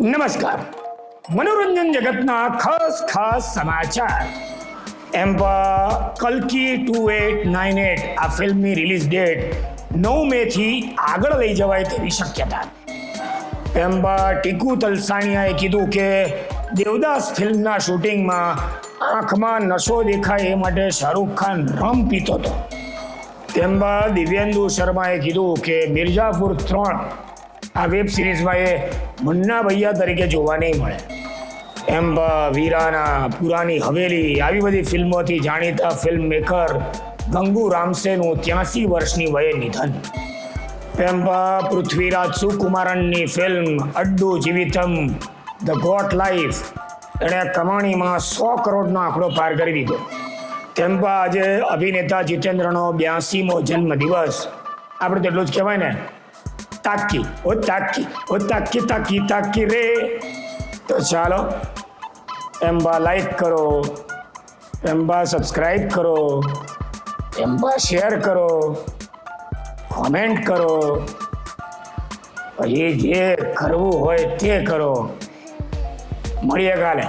નમસ્કાર. મનોરંજન જગતના ખાસ ખાસ સમાચાર. એમ કલકી ટુ એટ નાઇન એટ આ ફિલ્મની રિલીઝ ડેટ નવ મે થી આગળ લઈ જવાય તેવી શક્યતા. એમ ટીકુ તલસાણીયાએ કીધું કે દેવદાસ ફિલ્મના શૂટિંગમાં આંખમાં નશો દેખાય એ માટે શાહરૂખ ખાન રમ પીતો હતો. તેમ દિવ્યેન્દુ શર્માએ કીધું કે મિર્ઝાપુર ત્રણ આ વેબ સિરીઝમાં એ મન્ના ભૈયા તરીકે જોવા નહીં મળે. એમ વીરાના પુરાની હવેલી, આવી બધી ફિલ્મોથી જાણીતા ફિલ્મ મેકર ગંગુ રામસેનું ત્યાસી વર્ષની વયે નિધન. એમ પૃથ્વીરાજ સુકુમારનની ફિલ્મ અડ્ડુ જીવિતમ, ધ ગોટ લાઈફ, એણે કમાણીમાં સો કરોડનો આંકડો પાર કરી દીધો. તેમ આજે અભિનેતા જીતેન્દ્રનો બ્યાસીમો જન્મદિવસ. આપણે તો એટલું જ કહેવાય ને. તાકી ઓ તાકી ઓ તાકી તાકી તાકી રે તો ચાલો એમ્બા લાઈક કરો એમ્બા સબસ્ક્રાઈબ કરો એમ્બા શેર કરો કોમેન્ટ કરો પછી જે કરવું હોય તે કરો મળીએ કાલે